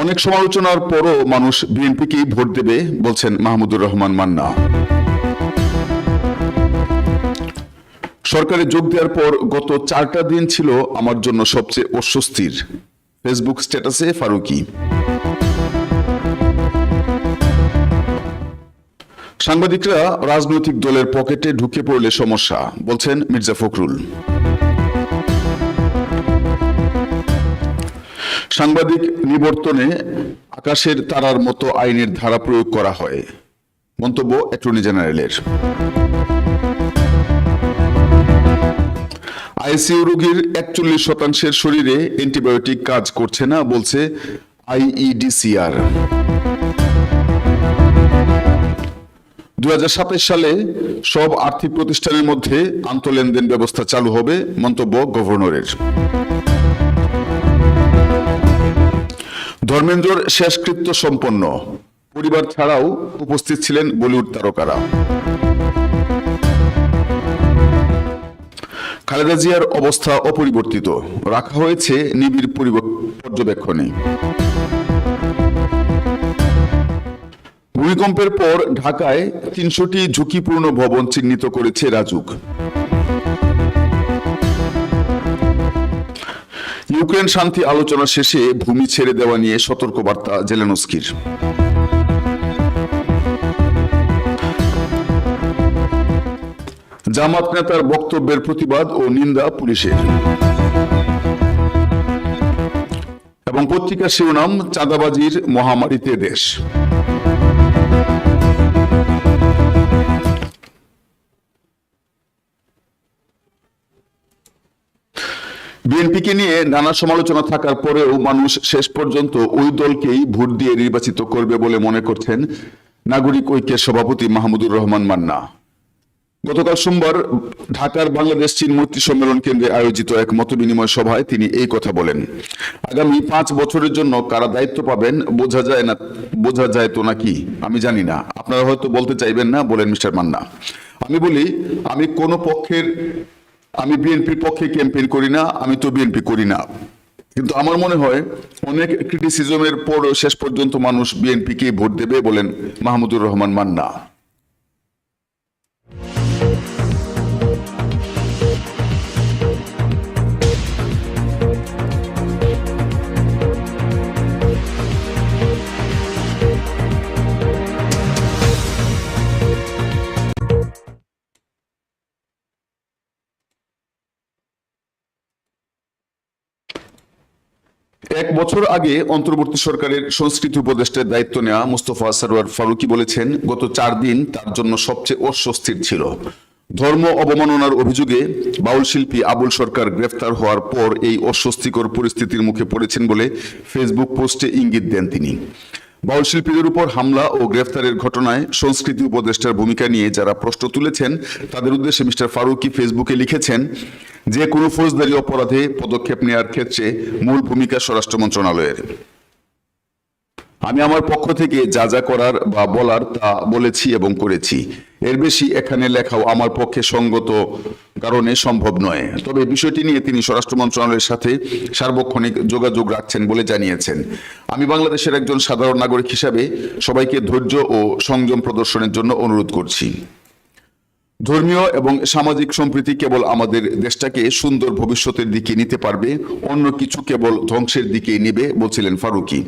অনেক সমালোচনার পরও মানুষ বিএনপিকেই ভোট দেবে বলছেন মাহমুদুর রহমান মান্না। সরকারে যোগ দেওয়ার পর গত চারটা দিন ছিল আমার জন্য সবচেয়ে অস্বস্তির। ফেসবুক স্ট্যাটাসে ফারুকি। সাংবাদিকরা রাজনৈতিক দলের পকেটে ঢুকে পড়লে সমস্যা, বলছেন মির্জা ফখরুল। সাংবাদিক নিবর্তনে আকাশের তারার মতো আইনের ধারা প্রয়োগ করা হয়। মন্তব্য অ্যাটর্নি জেনারেলের। আইসিইউ রোগীর একচল্লিশ শতাংশের শরীরে অ্যান্টিবায়োটিক কাজ করছে না বলছে আইইডিসিআর। দু সালে সব আর্থিক প্রতিষ্ঠানের মধ্যে আন্তঃলেনদেন ব্যবস্থা চালু হবে, মন্তব্য গভর্নরের। ধর্মেন্দ্রর শেষকৃত্য সম্পন্ন। পরিবার ছাড়াও উপস্থিত ছিলেন বলিউড তারকারা। খালেদা জিয়ার অবস্থা অপরিবর্তিত। রাখা হয়েছে নিবিড় পর্যবেক্ষণে। ভূমিকম্পের পর ঢাকায় তিনশোটি ঝুঁকিপূর্ণ ভবন চিহ্নিত করেছে রাজুক। ইউক্রেন শান্তি আলোচনা শেষে ভূমি ছেড়ে দেওয়া নিয়ে সতর্কবার্তা জেলেনস্কির। জামাত নেতার বক্তব্যের প্রতিবাদ ও নিন্দা পুলিশের। এবং পত্রিকার শিরোনাম, চাঁদাবাজির মহামারীতে দেশ। বিএনপিকে নিয়ে নানা সমালোচনা থাকার পরেও মানুষ শেষ পর্যন্ত ওই দলকেই ভোট দিয়ে নির্বাচিত করবে বলে মনে করছেন নাগরিক ঐক্যের সভাপতি মাহমুদুর রহমান মান্না। গতকাল সোমবার ঢাকার বাংলাদেশ চীন মৈত্রী সম্মেলন কেন্দ্রে আয়োজিত এক মতবিনিময় সভায় তিনি এই কথা বলেন। আগামী পাঁচ বছরের জন্য কারা দায়িত্ব পাবেন বোঝা যায় না, বোঝা যায় তো নাকি? আমি জানি না। আপনারা হয়তো বলতে চাইবেন না বলেন মিস্টার মান্না। আমি বলি, আমি কোন পক্ষের আমি বিএনপির পক্ষে ক্যাম্পেইন করি না, আমি তো বিএনপি করি না। কিন্তু আমার মনে হয় অনেক ক্রিটিসিজমের পর শেষ পর্যন্ত মানুষ বিএনপিকে ভোট দেবে বলেন মাহমুদুর রহমান মান্না। এক বছর আগে অন্তর্বর্তী সরকারের সংস্কৃতি উপদেষ্টার দায়িত্ব নেওয়া মুস্তফা সরোয়ার ফারুকি বলেছেন, গত চার দিন তার জন্য সবচেয়ে অস্বস্তির ছিল। ধর্ম অবমাননার অভিযোগে বাউল শিল্পী আবুল সরকার গ্রেফতার হওয়ার পর এই অস্বস্তিকর পরিস্থিতির মুখে পড়েছেন বলে ফেসবুক পোস্টে ইঙ্গিত দেন তিনি। বাউল শিল্পীদের উপর হামলা ও গ্রেফতারের ঘটনায় সংস্কৃতি উপদেষ্টার ভূমিকা নিয়ে যারা প্রশ্ন তুলেছেন, তাদের উদ্দেশ্যে মিস্টার ফারুকি ফেসবুকে লিখেছেন, যে কোনো ফৌজদারি অপরাধে পদক্ষেপ নেওয়ার ক্ষেত্রে মূল ভূমিকা স্বরাষ্ট্র মন্ত্রণালয়ের। আমি আমার পক্ষ থেকে যা যা করার বা বলার তা বলেছি এবং করেছি। এর বেশি এখানে লেখাও আমার পক্ষে সঙ্গত কারণে সম্ভব নয়। তবে বিষয়টি নিয়ে তিনি স্বরাষ্ট্র মন্ত্রণালয়ের সাথে সার্বক্ষণিক যোগাযোগ রাখছেন বলে জানিয়েছেন। আমি বাংলাদেশের একজন সাধারণ নাগরিক হিসাবে সবাইকে ধৈর্য ও সংযম প্রদর্শনের জন্য অনুরোধ করছি। ধর্মীয় এবং সামাজিক সম্প্রীতি কেবল আমাদের দেশটাকে সুন্দর ভবিষ্যতের দিকে নিতে পারবে, অন্য কিছু কেবল ধ্বংসের দিকে নেবে বলছিলেন ফারুকি।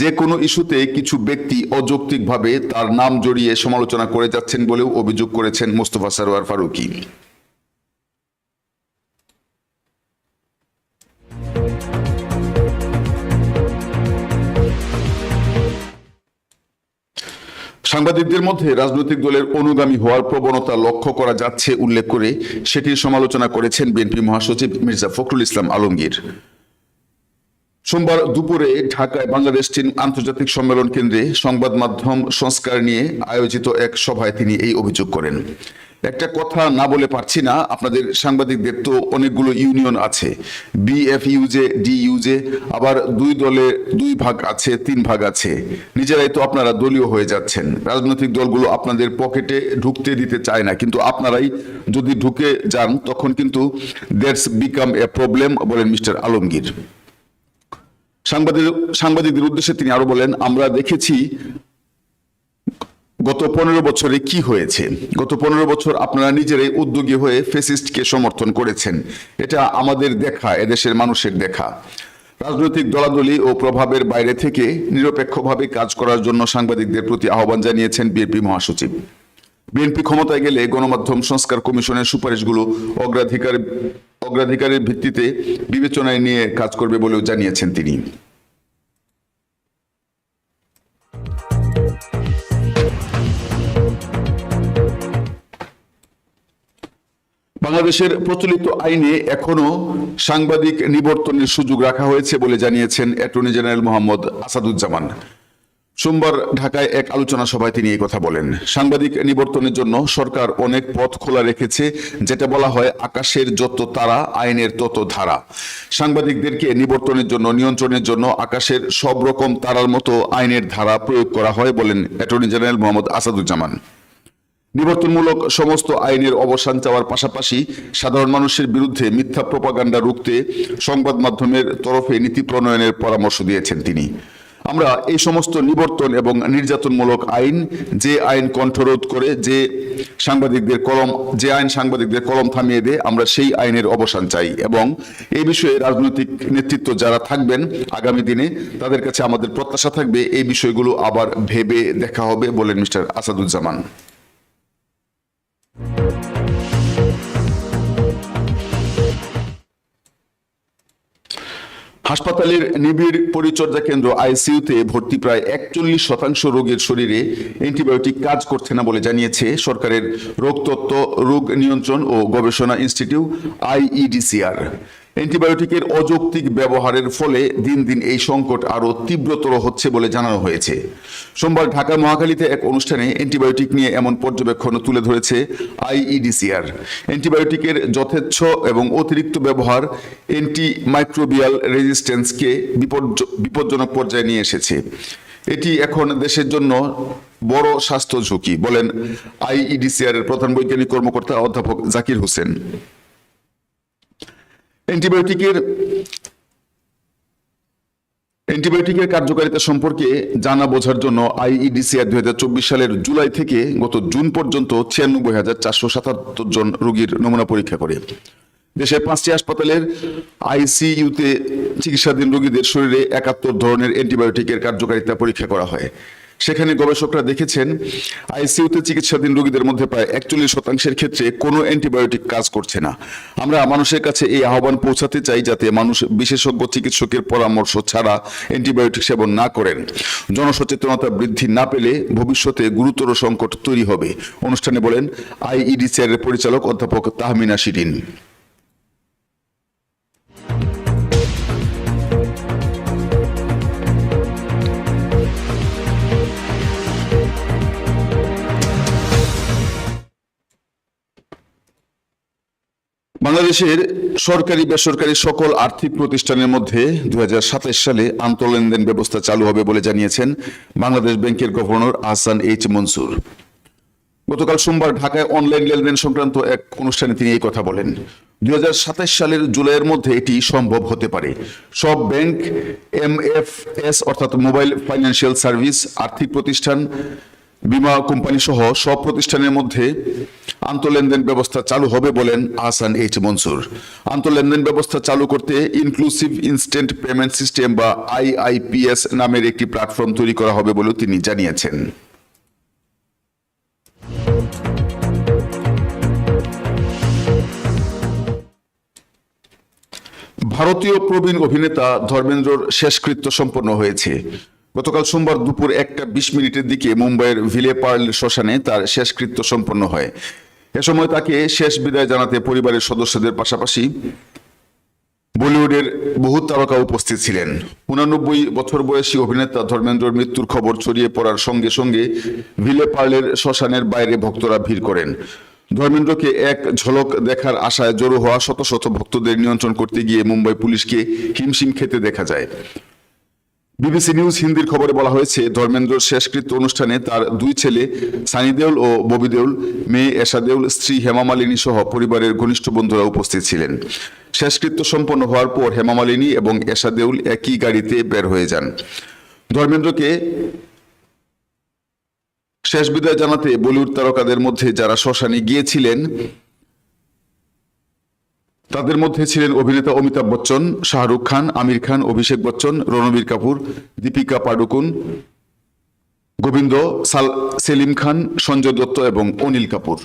যে কোনো ইস্যুতে কিছু ব্যক্তি অযৌক্তিকভাবে তার নাম জড়িয়ে সমালোচনা করে যাচ্ছেন বলেও অভিযোগ করেছেন মোস্তফা সারোয়ার ফারুকি। সাংবাদিকদের মধ্যে রাজনৈতিক দলের অনুগামী হওয়ার প্রবণতা লক্ষ্য করা যাচ্ছে উল্লেখ করে সেটির সমালোচনা করেছেন বিএনপি মহাসচিব মির্জা ফখরুল ইসলাম আলমগীর। সোমবার দুপুরে ঢাকায় বাংলাদেশ চীন আন্তর্জাতিক সম্মেলন কেন্দ্রে সংবাদ মাধ্যম সংস্কার নিয়ে আয়োজিত এক সভায় তিনি এই অভিযোগ করেন। একটা কথা না বলে পারছি না, আপনাদের সাংবাদিকদের তো অনেকগুলো ইউনিয়ন আছে। বিএফইউজে ডিইউজে আবার দুই দলে দুই ভাগ আছে, তিন ভাগ আছে। নিজেরাই তো আপনারা দলীয় হয়ে যাচ্ছেন। রাজনৈতিক দলগুলো আপনাদের পকেটে ঢুকতে দিতে চায় না, কিন্তু আপনারাই যদি ঢুকে যান, তখন কিন্তু দ্যাটস বিকাম এ প্রবলেম, বলেন মিস্টার আলমগীর। সাংবাদিক, সাংবাদিকদের উদ্দেশ্যে তিনি আরও বলেন, আমরা দেখেছি গত পনেরো বছরে কি হয়েছে? গত পনেরো বছর আপনারা নিজেরাই উদ্যোগী হয়ে ফেসিস্টকে সমর্থন করেছেন। এটা আমাদের দেখা, এদেশের মানুষের দেখা। রাজনৈতিক দলাদলি ও প্রভাবের বাইরে থেকে নিরপেক্ষভাবে কাজ করার জন্য সাংবাদিকদের প্রতি আহ্বান জানিয়েছেন বিএনপি মহাসচিব। বিএনপি ক্ষমতায় গেলে গণমাধ্যম সংস্কার কমিশনের সুপারিশগুলো অগ্রাধিকার, অগ্রাধিকারের ভিত্তিতে বিবেচনায় নিয়ে কাজ করবে বলেও জানিয়েছেন তিনি। বাংলাদেশের প্রচলিত আইনে এখনও সাংবাদিক নিবর্তনের সুযোগ রাখা হয়েছে বলে জানিয়েছেন অ্যাটর্নি জেনারেল মোহাম্মদ আসাদুজ্জামান। সোমবার ঢাকায় এক আলোচনা সভায় তিনি এই কথা বলেন। সাংবাদিক নিবর্তনের জন্য সরকার অনেক পথ খোলা রেখেছে, যেটা বলা হয় আকাশের যত তারা, আইনের তত ধারা। সাংবাদিকদেরকে নিবর্তনের জন্য, নিয়ন্ত্রণের জন্য আকাশের সব রকম তারার মতো আইনের ধারা প্রয়োগ করা হয় বলেন অ্যাটর্নি জেনারেল মোহাম্মদ আসাদুজ্জামান। নিবর্তনমূলক সমস্ত আইনের অবসান চাওয়ার পাশাপাশি সাধারণ মানুষের বিরুদ্ধে মিথ্যা প্রপাগান্ডা রুখতে সংবাদ মাধ্যমের তরফে নীতি প্রণয়নের পরামর্শ দিয়েছেন তিনি। আমরা এই সমস্ত নিবর্তন এবং নির্যাতনমূলক আইন, যে আইন কণ্ঠরোধ করে যে সাংবাদিকদের কলম, যে আইন সাংবাদিকদের কলম থামিয়ে দেয়, আমরা সেই আইনের অবসান চাই এবং এই বিষয়ে রাজনৈতিক নেতৃত্ব যারা থাকবেন আগামী দিনে, তাদের কাছে আমাদের প্রত্যাশা থাকবে এই বিষয়গুলো আবার ভেবে দেখা হবে বলেন মিস্টার আসাদুজ্জামান। হাসপাতালের নিবিড় পরিচর্যা কেন্দ্র আইসিইউতে ভর্তি প্রায় একচল্লিশ শতাংশ রোগের শরীরে অ্যান্টিবায়োটিক কাজ করছে না বলে জানিয়েছে সরকারের রোগতত্ত্ব, রোগ নিয়ন্ত্রণ ও গবেষণা ইনস্টিটিউট আইইডিসিআর। অ্যান্টিবায়োটিকের অযৌক্তিক ব্যবহারের ফলে দিন দিন এই সংকট আরও তীব্রতর হচ্ছে বলে জানানো হয়েছে। সোমবার ঢাকা মহাখালীতে এক অনুষ্ঠানে অ্যান্টিবায়োটিক নিয়ে এমন পর্যবেক্ষণ তুলে ধরেছে আইইডিসিআর। অ্যান্টিবায়োটিকের যথেচ্ছ এবং অতিরিক্ত ব্যবহার অ্যান্টি মাইক্রোবিয়াল রেজিস্ট্যান্সকে বিপজ্জ- বিপজ্জনক পর্যায়ে নিয়ে এসেছে। এটি এখন দেশের জন্য বড় স্বাস্থ্য ঝুঁকি, বলেন আইইডিসিআর এর প্রধান বৈজ্ঞানিক কর্মকর্তা অধ্যাপক জাকির হোসেন। অ্যান্টিবায়োটিকের অ্যান্টিবায়োটিকের কার্যকারিতা সম্পর্কে জানা বোঝার জন্য আইইডিসিআর দুই হাজার চব্বিশ সালের জুলাই থেকে গত জুন পর্যন্ত ছিয়ানব্বই হাজার চারশো সাতাত্তর জন রোগীর নমুনা পরীক্ষা করে। দেশের পাঁচটি হাসপাতালের আইসিইউতে চিকিৎসাধীন রোগীদের শরীরে একাত্তর ধরনের অ্যান্টিবায়োটিকের কার্যকারিতা পরীক্ষা করা হয়। সেখানে গবেষকরা দেখেছেন, আইসিইউতে চিকিৎসাধীন রোগীদের মধ্যে প্রায় একচল্লিশ শতাংশের ক্ষেত্রে কোনো অ্যান্টিবায়োটিক কাজ করছে না। আমরা মানুষের কাছে এই আহ্বান পৌঁছাতে চাই যাতে মানুষ বিশেষজ্ঞ চিকিৎসকের পরামর্শ ছাড়া অ্যান্টিবায়োটিক সেবন না করেন। জনসচেতনতা বৃদ্ধি না পেলে ভবিষ্যতে গুরুতর সংকট তৈরি হবে। অনুষ্ঠানে বলেন আইইডিসিআর এর পরিচালক অধ্যাপক তাহমিনা শিরিন। বাংলাদেশের সরকারি, বেসরকারি সকল আর্থিক প্রতিষ্ঠানের মধ্যে দুহাজার সাতাশ সালে আন্তঃলেনদেন ব্যবস্থা চালু হবে বলে জানিয়েছেন বাংলাদেশ ব্যাংকের গভর্নর আহসান এইচ মনসুর। গতকাল সোমবার ঢাকায় অনলাইন লেনদেন সংক্রান্ত এক অনুষ্ঠানে তিনি এই কথা বলেন। দুই সালের জুলাইয়ের মধ্যে এটি সম্ভব হতে পারে। সব ব্যাংক, এমএফএস অর্থাৎ মোবাইল ফাইন্যান্সিয়াল সার্ভিস, আর্থিক প্রতিষ্ঠান বিমা কোম্পানি সহ সব প্রতিষ্ঠানের মধ্যে আন্তঃলেনদেন ব্যবস্থা চালু হবে বলেন আহসান এইচ মনসুর। আন্তঃলেনদেন ব্যবস্থা চালু করতে ইনক্লুসিভ ইনস্ট্যান্ট পেমেন্ট সিস্টেম বা আইআইপিএস নামের একটি প্ল্যাটফর্ম তৈরি করা হবে বলেও তিনি জানিয়েছেন। ভারতীয় প্রবীণ অভিনেতা ধর্মেন্দ্রর শেষকৃত্য সম্পন্ন হয়েছে। গতকাল সোমবার দুপুর একটা বিশ মিনিটের দিকে মুম্বাইয়ের ভিলে পার্ল শ্মশানে তার শেষকৃত্য সম্পন্ন হয়। এ সময় তাকে শেষ বিদায় জানাতে পরিবারের সদস্যদের পাশাপাশি বলিউডের বহু তারকা উপস্থিত ছিলেন। উনানব্বই বছর বয়সী অভিনেতা ধর্মেন্দ্রর মৃত্যুর খবর ছড়িয়ে পড়ার সঙ্গে সঙ্গে ভিলে পার্লের শ্মশানের বাইরে ভক্তরা ভিড় করেন। ধর্মেন্দ্রকে এক ঝলক দেখার আশায় জড়ো হওয়া শত শত ভক্তদের নিয়ন্ত্রণ করতে গিয়ে মুম্বাই পুলিশকে হিমশিম খেতে দেখা যায়। বিবিসি নিউজ হিন্দির খবরে বলা হয়েছে ধর্মেন্দ্রর শেষকৃত্য অনুষ্ঠানে তার দুই ছেলে, সানি দেউল ও ববি দেওল, মেয়ে এশা দেওল, স্ত্রী হেমা মালিনী সহ পরিবারের ঘনিষ্ঠ বন্ধুরা উপস্থিত ছিলেন। শেষকৃত্য সম্পন্ন হওয়ার পর হেমা মালিনী এবং এশা দেওল একই গাড়িতে বের হয়ে যান। ধর্মেন্দ্রকে শেষ বিদায় জানাতে বলিউড তারকাদের মধ্যে যারা শ্মশানে গিয়েছিলেন তাদের মধ্যে ছিলেন অভিনেতা অমিতাভ বচ্চন, শাহরুখ খান, আমির খান, অভিষেক বচ্চন, রণবীর কাপুর, দীপিকা পাডুকুন, গোবিন্দ, সাল, সেলিম খান, সঞ্জয় দত্ত এবং অনিল কাপুর।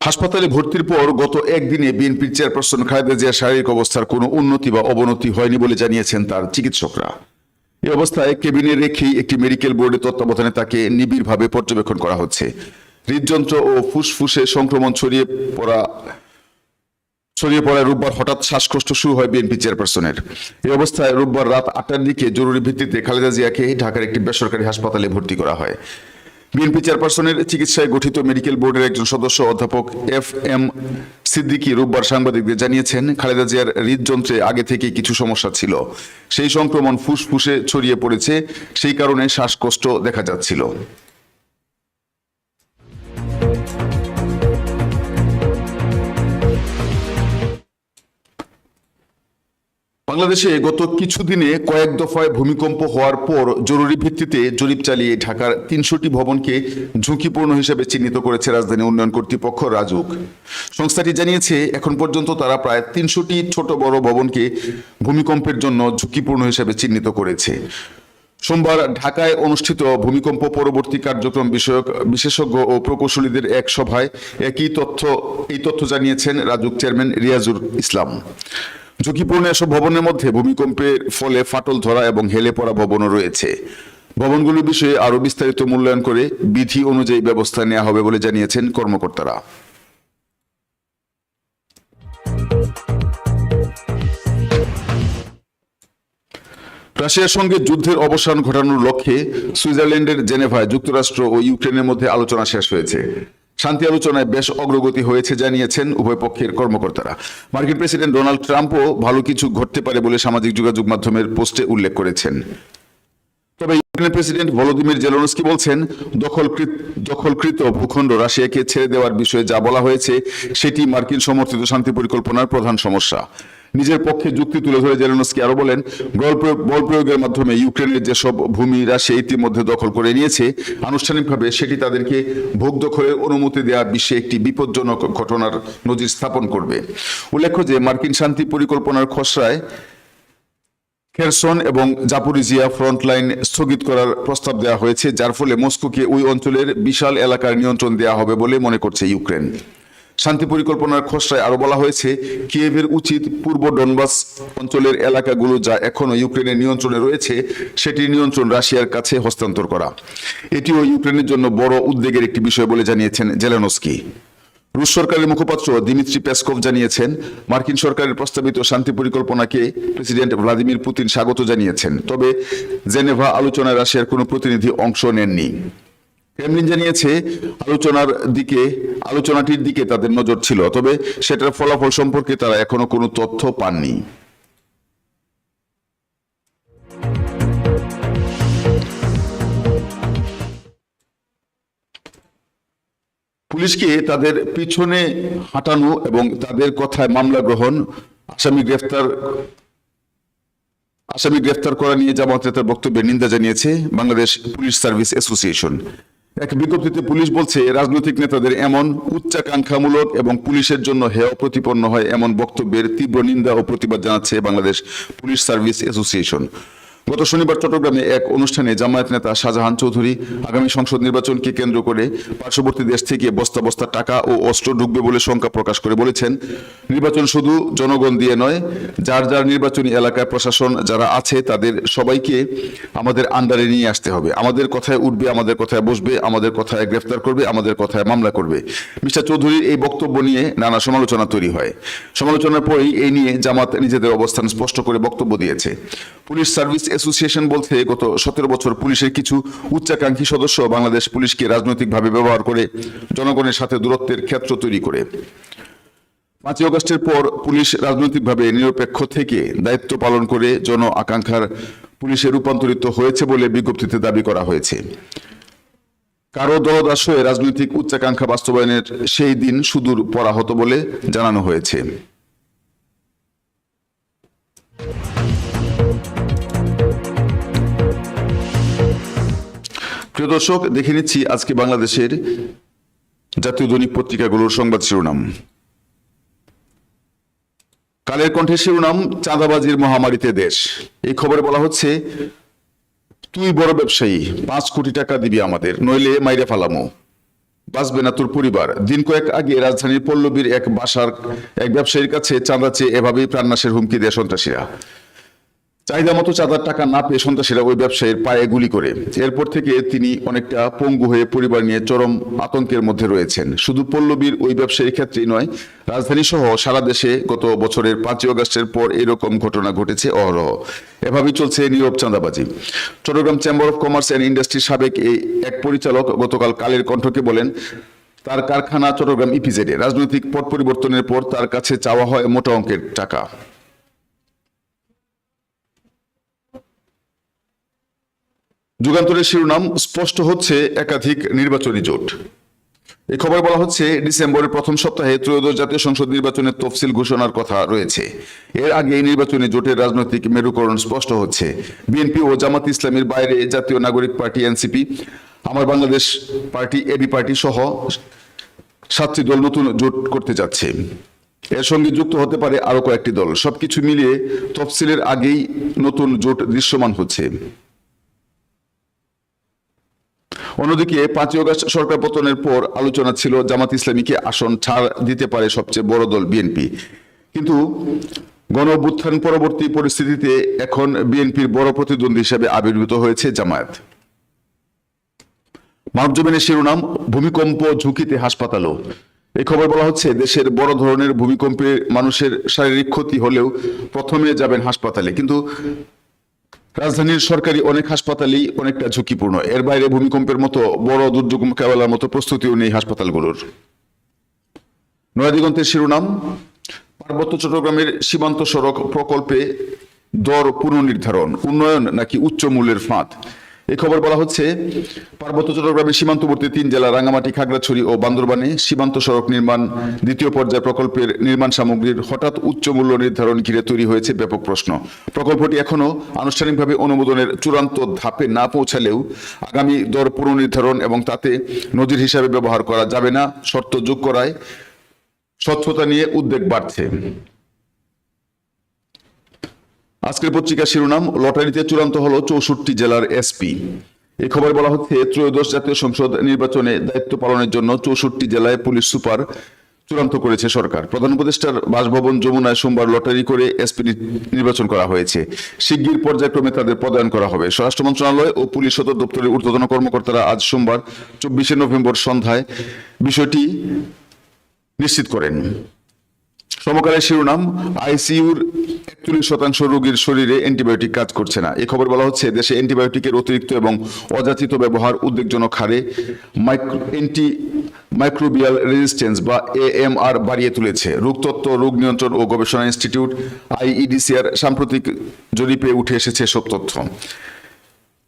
হাসপাতালে ভর্তির পর গত একদিনে বিএনপির চেয়ারপারসন খালেদা জিয়ার শারীরিক অবস্থার কোনো উন্নতি বা অবনতি হয়নি বলে জানিয়েছেন তার চিকিৎসকরা। এই অবস্থায় কেবিনে রেখেই একটি মেডিকেল বোর্ডের তত্ত্বাবধানে তাকে নিবিড়ভাবে পর্যবেক্ষণ করা হচ্ছে। হৃদযন্ত্র ও ফুসফুসে সংক্রমণ ছড়িয়ে পড়া, ছড়িয়ে পড়ায় রোববার হঠাৎ শ্বাসকষ্ট শুরু হয় বিএনপি চেয়ারপারসনের। এই অবস্থায় রোববার রাত আটটার দিকে জরুরি ভিত্তিতে খালেদা জিয়াকে ঢাকার একটি বেসরকারি হাসপাতালে ভর্তি করা হয়। বিএনপি চেয়ারপারসনের চিকিৎসায় গঠিত মেডিকেল বোর্ডের একজন সদস্য অধ্যাপক এফ এম সিদ্দিকি রোববার সাংবাদিকদের জানিয়েছেন, খালেদা জিয়ার হৃদযন্ত্রে আগে থেকে কিছু সমস্যা ছিল। সেই সংক্রমণ ফুসফুসে ছড়িয়ে পড়েছে, সেই কারণে শ্বাসকষ্ট দেখা যাচ্ছিল। বাংলাদেশে গত কিছুদিনে কয়েক দফায় ভূমিকম্প হওয়ার পর জরুরি ভিত্তিতে জরিপ চালিয়ে ঢাকার তিনশোটি ভবনকে ঝুঁকিপূর্ণ হিসেবে চিহ্নিত করেছে রাজধানী উন্নয়ন কর্তৃপক্ষ রাজুক। সংস্থাটি জানিয়েছে, এখন পর্যন্ত তারা প্রায় তিনশোটি ছোট বড় ভবনকে ভূমিকম্পের জন্য ঝুঁকিপূর্ণ হিসেবে চিহ্নিত করেছে। সোমবার ঢাকায় অনুষ্ঠিত ভূমিকম্প পরবর্তী কার্যক্রম বিষয়ক বিশেষজ্ঞ ও প্রকৌশলীদের এক সভায় একই তথ্য, এই তথ্য জানিয়েছেন রাজুক চেয়ারম্যান রিয়াজুল ইসলাম। ঝুঁকিপূর্ণ এসব ভবনের মধ্যে ভূমিকম্পের ফলে ফাটল ধরা এবং হেলে পড়া ভবনও রয়েছে। ভবনগুলোর বিষয়ে আরও বিস্তারিত মূল্যায়ন করে বিধি অনুযায়ী ব্যবস্থা নেওয়া হবে বলে জানিয়েছেন কর্মকর্তারা। রাশিয়ার সঙ্গে যুদ্ধের অবসান ঘটানোর লক্ষ্যে সুইজারল্যান্ডের জেনেভায় যুক্তরাষ্ট্র ও ইউক্রেনের মধ্যে আলোচনা শেষ হয়েছে। শান্তি আলোচনায় বেশ অগ্রগতি হয়েছে জানিয়েছেন উভয় পক্ষের কর্মকর্তারা। মার্কিন প্রেসিডেন্ট ডোনাল্ড ট্রাম্পও ভালো কিছু ঘটতে পারে বলে সামাজিক যোগাযোগ মাধ্যমের পোস্টে উল্লেখ করেছেন। তবে ইউক্রেনের প্রেসিডেন্ট ভলোদিমির জেলনস্কি বলছেন, দখলকৃত দখলকৃত ভূখণ্ড রাশিয়াকে ছেড়ে দেওয়ার বিষয়ে যা বলা হয়েছে, সেটি মার্কিন সমর্থিত শান্তি পরিকল্পনার প্রধান সমস্যা। নিজের পক্ষে যুক্তি তুলে ধরে জেলেনস্কি আরও বলেন বল প্রয়োগের মাধ্যমে ইউক্রেনের যেসব ভূমি রাশিয়া ইতিমধ্যে দখল করে নিয়েছে, আনুষ্ঠানিকভাবে সেটি তাদেরকে ভোগ দখলের অনুমতি দেওয়া বিশ্বে একটি বিপজ্জনক ঘটনার নজির স্থাপন করবে। উল্লেখ্য যে মার্কিন শান্তি পরিকল্পনার খসড়ায় খেরসন এবং জাপুরিজিয়া ফ্রন্টলাইন স্থগিত করার প্রস্তাব দেওয়া হয়েছে, যার ফলে মস্কোকে ওই অঞ্চলের বিশাল এলাকার নিয়ন্ত্রণ দেওয়া হবে বলে মনে করছে ইউক্রেন। শান্তি পরিকল্পনার খসড়ায় আরও বলা হয়েছে, কিয়েভের উচিত পূর্ব ডনবাস অঞ্চলের এলাকাগুলো যা এখনও ইউক্রেনের নিয়ন্ত্রণে রয়েছে, সেটির নিয়ন্ত্রণ রাশিয়ার কাছে হস্তান্তর করা। এটিও ইউক্রেনের জন্য বড় উদ্বেগের একটি বিষয় বলে জানিয়েছেন জেলেনস্কি। রুশ সরকারের মুখপাত্র দিমিত্রি পেসকভ জানিয়েছেন, মার্কিন সরকারের প্রস্তাবিত শান্তি পরিকল্পনাকে প্রেসিডেন্ট ভ্লাদিমির পুতিন স্বাগত জানিয়েছেন। তবে জেনেভা আলোচনায় রাশিয়ার কোনো প্রতিনিধি অংশ নেননি। ক্রেমলিন জানিয়েছে, আলোচনার দিকে, আলোচনাটির দিকে তাদের নজর ছিল, তবে সেটার ফলাফল সম্পর্কে তারা এখনও কোনো তথ্য পাননি। পুলিশকে তাদের পিছনে হাঁটানো এবং তাদের কথায় মামলা গ্রহণ, আসামি গ্রেফতার আসামি গ্রেফতার করা নিয়ে জামাত নেতার বক্তব্যের নিন্দা জানিয়েছে বাংলাদেশ পুলিশ সার্ভিস অ্যাসোসিয়েশন। এক বিজ্ঞপ্তিতে পুলিশ বলছে, রাজনৈতিক নেতাদের এমন উচ্চাকাঙ্ক্ষামূলক এবং পুলিশের জন্য হেয় প্রতিপন্ন হয় এমন বক্তব্যের তীব্র নিন্দা ও প্রতিবাদ জানাচ্ছে বাংলাদেশ পুলিশ সার্ভিস অ্যাসোসিয়েশন। গত শনিবার চট্টগ্রামে এক অনুষ্ঠানে জামায়াত নেতা শাহজাহান চৌধুরী আগামী সংসদ নির্বাচনকে কেন্দ্র করে পার্শ্ববর্তী দেশ থেকে বস্তা বস্তা টাকা ও অস্ত্র ঢুকবে বলে শঙ্কা প্রকাশ করে বলেছেন। নির্বাচন শুধু জনগণ দিয়ে নয়, যার যার নির্বাচনী এলাকায় প্রশাসন যারা আছে তাদের সবাইকে আমাদের আন্ডারে নিয়ে আসতে হবে। আমাদের কথায় উঠবে, আমাদের কথায় বসবে, আমাদের কথায় গ্রেফতার করবে, আমাদের কথায় মামলা করবে। মিস্টার চৌধুরীর এই বক্তব্য নিয়ে নানা সমালোচনা তৈরি হয়। সমালোচনার পরেই এই নিয়ে জামাত নিজেদের অবস্থান স্পষ্ট করে বক্তব্য দিয়েছে। পুলিশ সার্ভিস অ্যাসোসিয়েশন বলতে গত সতেরো বছর পুলিশের কিছু উচ্চাকাঙ্ক্ষী সদস্য বাংলাদেশ পুলিশকে রাজনৈতিকভাবে ব্যবহার করে জনগণের সাথে দূরত্বের ক্ষেত্র তৈরি করে। পাঁচই অগস্টের পর পুলিশ রাজনৈতিকভাবে নিরপেক্ষ থেকে দায়িত্ব পালন করে জন আকাঙ্ক্ষার পুলিশে রূপান্তরিত হয়েছে বলে বিজ্ঞপ্তিতে দাবি করা হয়েছে। কারও দলদাস রাজনৈতিক উচ্চাকাঙ্ক্ষা বাস্তবায়নের সেই দিন সুদূর পরা হতো বলে জানানো হয়েছে। প্রিয় দর্শক, দেখে নিচ্ছি আজকে বাংলাদেশের জাতীয় দৈনিক পত্রিকাগুলোর সংবাদ শিরোনাম। কালের কণ্ঠের শিরোনাম, চাঁদাবাজির মহামারীতে দেশ। এই খবরে বলা হচ্ছে, তুই বড় ব্যবসায়ী, পাঁচ কোটি টাকা দিবি আমাদের, নইলে মাইরে ফালামো। বাঁচবে না তোর পরিবার। দিন কয়েক আগে রাজধানীর পল্লবীর এক বাসার এক ব্যবসায়ীর কাছে চাঁদা চেয়ে এভাবেই প্রাণনাশের হুমকি দেয় সন্ত্রাসীরা। চাহিদা মতো চাঁদার টাকা না পেয়ে সন্ত্রাসীরা ওই ব্যবসায়ীর পায়ে গুলি করে। এরপর থেকে তিনি অনেকটা পঙ্গু হয়ে পরিবার নিয়ে চরম আতঙ্কের মধ্যে রয়েছেন। শুধু পল্লবীর ওই ব্যবসায়ীর ক্ষেত্রেই নয় রাজধানী সহ সারা দেশে গত বছরের পাঁচই অগস্টের পর এরকম ঘটনা ঘটেছে অহরহ। এভাবেই চলছে নীরব চাঁদাবাজি। Chittagong chamber of commerce and ইন্ডাস্ট্রির সাবেক এই এক পরিচালক গতকাল কালের কণ্ঠকে বলেন, তার কারখানা চট্টগ্রাম ইপিজেডে রাজনৈতিক পট পরিবর্তনের পর তার কাছে চাওয়া হয় মোটা অঙ্কের টাকা। যুগান্তরের শিরোনাম স্পষ্ট হচ্ছে একাধিক নির্বাচনী জোট। এই খবর বলা হচ্ছে, ডিসেম্বরের প্রথম সপ্তাহে ত্রয়োদশ জাতীয় সংসদ নির্বাচনের তফসিল ঘোষণার কথা রয়েছে। এর আগে এই নির্বাচনী জোটের রাজনৈতিক মেরুকরণ স্পষ্ট হচ্ছে। বিএনপি ও জামাত ইসলামের বাইরে জাতীয় নাগরিক পার্টি, এনসিপি, আমার বাংলাদেশ পার্টি এবি পার্টি সহ সাতটি দল নতুন জোট করতে যাচ্ছে। এর সঙ্গে যুক্ত হতে পারে আরও কয়েকটি দল। সবকিছু মিলিয়ে তফসিলের আগেই নতুন জোট দৃশ্যমান হচ্ছে। অন্যদিকে পাঁচই অগস্ট সরকার পতনের পর আলোচনা ছিল, জামাত ইসলামীকে আসন ছাড় দিতে পারে সবচেয়ে বড় দল বিএনপি। কিন্তু গণ অভ্যুত্থান পরবর্তী পরিস্থিতিতে এখন বিএনপির বড় প্রতিদ্বন্দ্বী হিসেবে আবির্ভূত হয়েছে জামায়াত। মানবজমিনের শিরোনাম, ভূমিকম্প ঝুঁকিতে হাসপাতালও। এই খবর বলা হচ্ছে, দেশের বড় ধরনের ভূমিকম্পে মানুষের শারীরিক ক্ষতি হলেও প্রথমে যাবেন হাসপাতালে। কিন্তু রাজধানীর সরকারি অনেক হাসপাতালই অনেকটা ঝুঁকিপূর্ণ। এর বাইরে ভূমিকম্পের মতো বড় দুর্যোগ মোকাবেলার মতো প্রস্তুতিও নেই হাসপাতালগুলোর। নয়াদিগন্তের শিরোনাম, পার্বত্য চট্টগ্রামের সীমান্ত সড়ক প্রকল্পে দর পুনর্নির্ধারণ, উন্নয়ন নাকি উচ্চ মূল্যের ফাঁদ? এই খবর বলা হচ্ছে, পার্বত্য চট্টগ্রামের সীমান্তবর্তী তিন জেলা রাঙ্গামাটি, খাগড়াছড়ি ও বান্দরবানে সীমান্ত সড়ক নির্মাণ দ্বিতীয় পর্যায় প্রকল্পের নির্মাণ সামগ্রীর হঠাৎ উচ্চ মূল্য নির্ধারণ ঘিরে তৈরি হয়েছে ব্যাপক প্রশ্ন। প্রকল্পটি এখনও আনুষ্ঠানিকভাবে অনুমোদনের চূড়ান্ত ধাপে না পৌঁছালেও আগামী দর পুনর্নির্ধারণ এবং তাতে নজির হিসাবে ব্যবহার করা যাবে না, শর্ত যোগ করায় স্বচ্ছতা নিয়ে উদ্বেগ বাড়ছে। আজকের পত্রিকার শিরোনাম, লটারিতে চূড়ান্ত হলো চৌষট্টি জেলার এসপি। এই খবর বলা হচ্ছে, ত্রয়োদশ জাতীয় সংসদ নির্বাচনে দায়িত্ব পালনের জন্য চৌষট্টি জেলায় পুলিশ সুপার চূড়ান্ত করেছে সরকার। প্রধান উপদেষ্টার বাসভবন যমুনায় সোমবার লটারি করে এসপি নির্বাচন করা হয়েছে। শিগগির পর্যায়ক্রমে তাদের পদায়ন করা হবে। স্বরাষ্ট্র মন্ত্রণালয় ও পুলিশ সদর দপ্তরের ঊর্ধ্বতন কর্মকর্তারা আজ সোমবার চব্বিশে নভেম্বর সন্ধ্যায় বিষয়টি নিশ্চিত করেন। সমকালের শিরোনাম, আইসিইউর একচল্লিশ শতাংশ রোগীর শরীরে অ্যান্টিবায়োটিক কাজ করছে না। এই খবর বলা হচ্ছে, দেশে অ্যান্টিবায়োটিকের অতিরিক্ত এবং অযাচিত ব্যবহার উদ্বেগজনক হারে মাইক্রো, অ্যান্টি মাইক্রোবিয়াল রেজিস্ট্যান্স বা এএমআর বাড়িয়ে তুলেছে। রোগতত্ত্ব রোগ নিয়ন্ত্রণ ও গবেষণা ইনস্টিটিউট আইইডিসিআর সাম্প্রতিক জরিপে উঠে এসেছে সব তথ্য।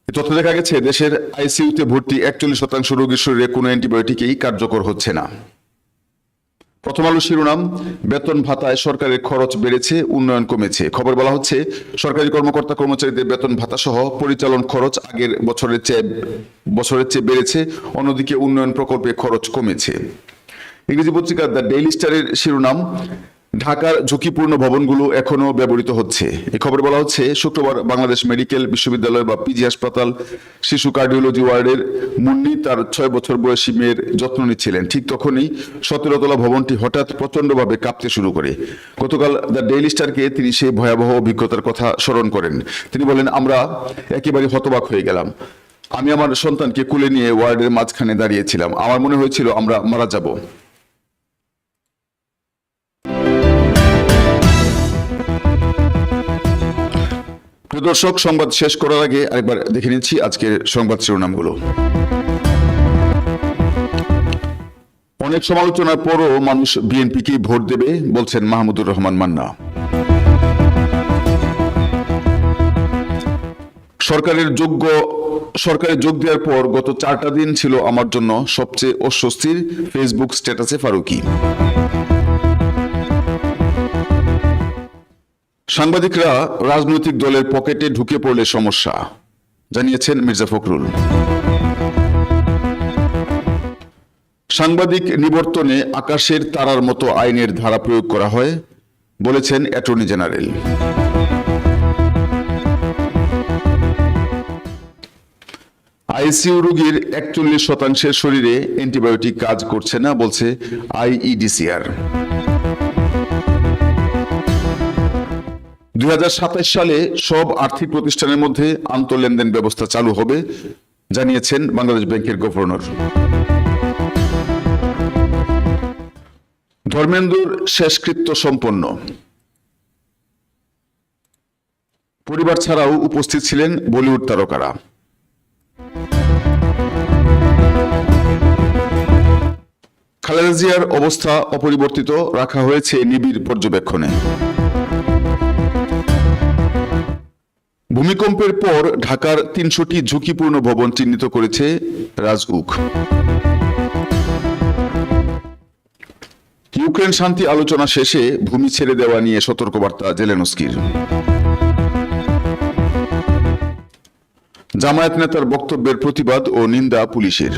তথ্য দেখা গেছে, দেশের আইসিইউতে ভর্তি একচল্লিশ শতাংশ রোগীর শরীরে কোনো অ্যান্টিবায়োটিকই কার্যকর হচ্ছে না। প্রথম আলো শিরোনাম, বেতন ভাতায় সরকারের খরচ বেড়েছে, উন্নয়ন কমেছে। খবর বলা হচ্ছে, সরকারি কর্মকর্তা কর্মচারীদের বেতন ভাতা সহ পরিচালন খরচ আগের বছরের চেয়ে বছরের চেয়ে বেড়েছে, অন্যদিকে উন্নয়ন প্রকল্পে খরচ কমেছে। ইংরেজি পত্রিকা দ্য ডেইলি স্টারের শিরোনাম ঢাকার ঝুঁকিপূর্ণ ভবনগুলো এখনও ব্যবহৃত হচ্ছে। এই খবরে বলা হচ্ছে, শুক্রবার বাংলাদেশ মেডিকেল বিশ্ববিদ্যালয় বা পিজি হাসপাতাল শিশু কার্ডিওলজি ওয়ার্ডের মুন্নি তার ছয় বছর বয়সী মেয়ের যত্ন নিচ্ছিলেন। ঠিক তখনই সতেরো তলা ভবনটি হঠাৎ প্রচন্ডভাবে কাঁপতে শুরু করে। গতকাল দ্য ডেইলি স্টারকে তিনি সেই ভয়াবহ অভিজ্ঞতার কথা স্মরণ করেন। তিনি বলেন, আমরা একেবারে হতবাক হয়ে গেলাম। আমি আমার সন্তানকে কুলে নিয়ে ওয়ার্ডের মাঝখানে দাঁড়িয়েছিলাম। আমার মনে হয়েছিল আমরা মারা যাব। দর্শক, সংবাদ শেষ করার আগে আরেকবার দেখে নিচ্ছি আজকের সংবাদ শিরোনামগুলো। অনেক সমালোচনার পরও মানুষ বিএনপিকে ভোট দেবে বলছেন মাহমুদুর রহমান মান্না। সরকারের যোগ্য, সরকারে যোগ দেওয়ার পর গত চারটা দিন ছিল আমার জন্য সবচেয়ে অস্বস্তির। ফেসবুক স্ট্যাটাসে ফারুকি। সাংবাদিকরা রাজনৈতিক দলের পকেটে ঢুকে পড়লে সমস্যা, জানিয়েছেন মির্জা ফখরুল। সাংবাদিক নিবর্তনে আকাশের তারার মতো আইনের ধারা প্রয়োগ করা হয়, বলেছেন অ্যাটর্নি জেনারেল। আইসিইউ রোগীর একচল্লিশ শতাংশের শরীরে অ্যান্টিবায়োটিক কাজ করছে না, বলছে আইইডিসিআর। দু হাজার সাতাশ সালে সব আর্থিক প্রতিষ্ঠানের মধ্যে আন্তঃলেনদেন ব্যবস্থা চালু হবে, জানিয়েছেন বাংলাদেশ ব্যাংকের গভর্নর। ধর্মেন্দ্রর শেষকৃত্য সম্পন্ন। পরিবার ছাড়াও উপস্থিত ছিলেন বলিউড তারকারা। খালেদা জিয়ার অবস্থা অপরিবর্তিত, রাখা হয়েছে নিবিড় পর্যবেক্ষণে। ভূমিকম্পের পর ঢাকার তিনশোটি ঝুঁকিপূর্ণ ভবন চিহ্নিত করেছে রাজউক ইউক্রেন শান্তি আলোচনা শেষে ভূমি ছেড়ে দেওয়া নিয়ে সতর্কবার্তা জেলেনস্কির জামায়াত নেতার বক্তব্যের প্রতিবাদ ও নিন্দা পুলিশের।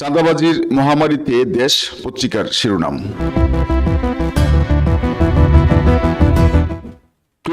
চাঁদাবাজির মহামারীতে দেশ পত্রিকার শিরোনাম।